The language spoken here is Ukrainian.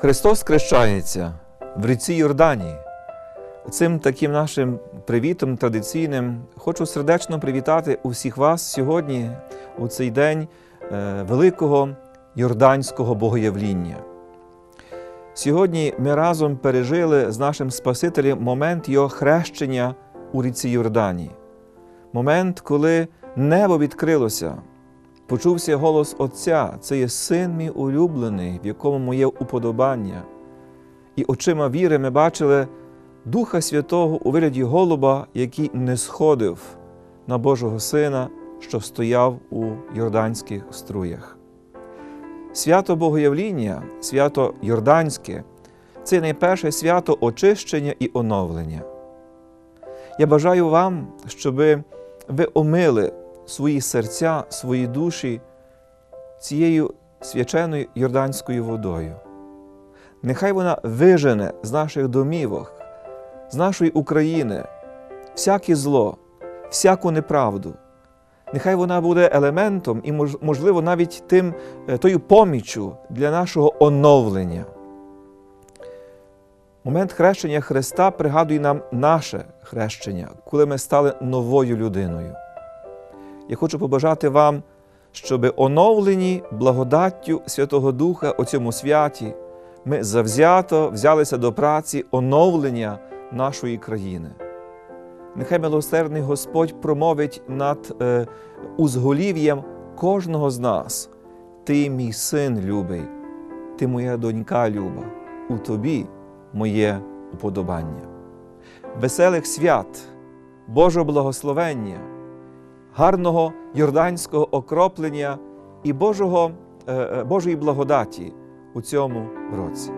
Христос хрещається в ріці Йорданії. Цим таким нашим привітом традиційним хочу сердечно привітати усіх вас сьогодні, у цей день е, великого Йорданського богоявління. Сьогодні ми разом пережили з нашим Спасителем момент Його хрещення у ріці Йорданії. Момент, коли небо відкрилося, почувся голос Отця, це є син мій улюблений, в якому моє уподобання. І очима віри ми бачили Духа Святого у вигляді голуба, який не сходив на Божого Сина, що стояв у Йорданських струях. Свято Богоявління, свято Йорданське це найперше свято очищення і оновлення. Я бажаю вам, щоб ви омили свої серця, свої душі цією свяченою Йорданською водою. Нехай вона вижене з наших домівок, з нашої України, всяке зло, всяку неправду. Нехай вона буде елементом і, можливо, навіть тим, е, тою поміччю для нашого оновлення. Момент хрещення Христа пригадує нам наше хрещення, коли ми стали новою людиною. Я хочу побажати вам, щоб оновлені благодаттю Святого Духа у цьому святі ми завзято взялися до праці оновлення нашої країни. Нехай милосердний Господь промовить над е, узголів'ям кожного з нас. Ти мій син любий, ти моя донька люба, у тобі моє уподобання. Веселих свят, Божого благословення, гарного йорданського окроплення і Божого, е, е, Божої благодаті у цьому році.